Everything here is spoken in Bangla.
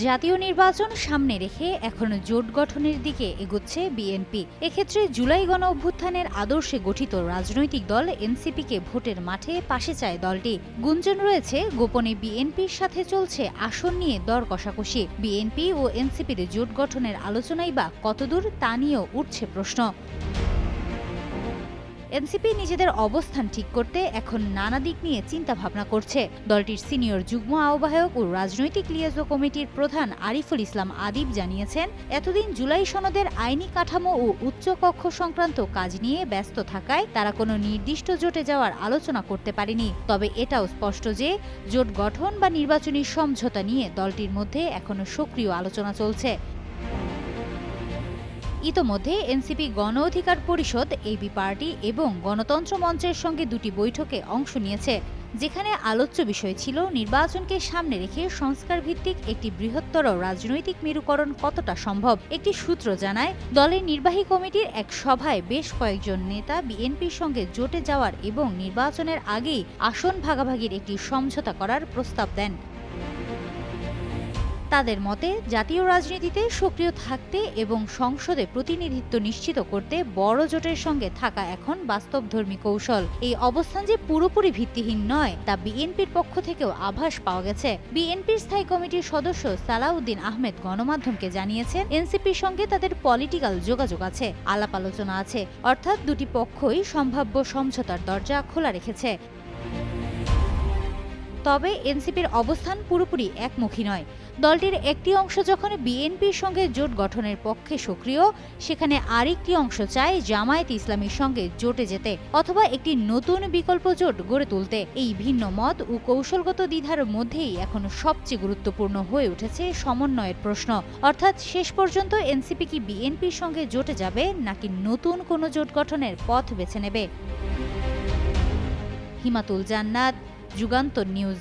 জাতীয় নির্বাচন সামনে রেখে এখন জোট গঠনের দিকে এগোচ্ছে বিএনপি। এক্ষেত্রে জুলাই গণ অভ্যুত্থানের আদর্শে গঠিত রাজনৈতিক দল এনসিপিকে ভোটের মাঠে পাশে চায় দলটি। গুঞ্জন রয়েছে, গোপনে বিএনপির সাথে চলছে আসন নিয়ে দর কষাকষি। বিএনপি ও এনসিপির জোট গঠনের আলোচনাই বা কতদূর তা নিয়েও উঠছে প্রশ্ন। এনসিপি নিজেদের অবস্থান ঠিক করতে এখন নানা দিক নিয়ে চিন্তা ভাবনা করছে। দলটির সিনিয়র যুগ্ম আহ্বায়ক ও রাজনৈতিক লিয়াজো কমিটির প্রধান আরিফুল ইসলাম আদিব জানিয়েছেন, এতদিন জুলাই সনদের আইনি কাঠামো ও উচ্চকক্ষ সংক্রান্ত কাজ নিয়ে ব্যস্ত থাকায় তারা কোনো নির্দিষ্ট জোটে যাওয়ার আলোচনা করতে পারেনি। তবে এটাও স্পষ্ট যে, জোট গঠন বা নির্বাচনী সমঝোতা নিয়ে দলটির মধ্যে এখনও সক্রিয় আলোচনা চলছে। ইতোমধ্যে এনসিপি গণ অধিকার পরিষদ এবি পার্টি এবং গণতন্ত্র মঞ্চের সঙ্গে দুটি বৈঠকে অংশ নিয়েছে, যেখানে আলোচ্য বিষয় ছিল নির্বাচনকে সামনে রেখে সংস্কার ভিত্তিক একটি বৃহত্তর রাজনৈতিক মেরুকরণ কতটা সম্ভব। একটি সূত্র জানায়, দলের নির্বাহী কমিটির এক সভায় বেশ কয়েকজন নেতা বিএনপির সঙ্গে জোটে যাওয়ার এবং নির্বাচনের আগেই আসন ভাগাভাগির একটি সমঝোতা করার প্রস্তাব দেন। তাদের মতে, জাতীয় রাজনীতিতে সক্রিয় থাকতে এবং সংসদে প্রতিনিধিত্ব নিশ্চিত করতে বড় জোটের সঙ্গে থাকা এখন বাস্তবধর্মী কৌশল। এই অবস্থান যে পুরোপুরি ভিত্তিহীন নয়, তা বিএনপির পক্ষ থেকেও আভাস পাওয়া গেছে। বিএনপির স্থায়ী কমিটির সদস্য সালাউদ্দিন আহমেদ গণমাধ্যমকে জানিয়েছেন, এনসিপির সঙ্গে তাদের পলিটিক্যাল যোগাযোগ আছে, আলাপ আলোচনা আছে। অর্থাৎ দুটি পক্ষই সম্ভাব্য সমঝোতার দরজা খোলা রেখেছে। তবে এনসিপির অবস্থান পুরোপুরি একমুখী নয়। দলটির একটি অংশ যখন বিএনপির সঙ্গে জোট গঠনের পক্ষে সক্রিয়, সেখানে আরেকটি অংশ চায় জামায়াত ইসলামীর সঙ্গে জোটে যেতে অথবা একটি নতুন বিকল্প জোট গড়ে তুলতে। এই ভিন্ন মত ও কৌশলগত দ্বিধার মধ্যেই এখন সবচেয়ে গুরুত্বপূর্ণ হয়ে উঠেছে সমন্বয়ের প্রশ্ন। অর্থাৎ শেষ পর্যন্ত এনসিপি কি বিএনপির সঙ্গে জোটে যাবে নাকি নতুন কোনো জোট গঠনের পথ বেছে নেবে? হিমাতুল জান্নাত যুগান্তর নিউজ।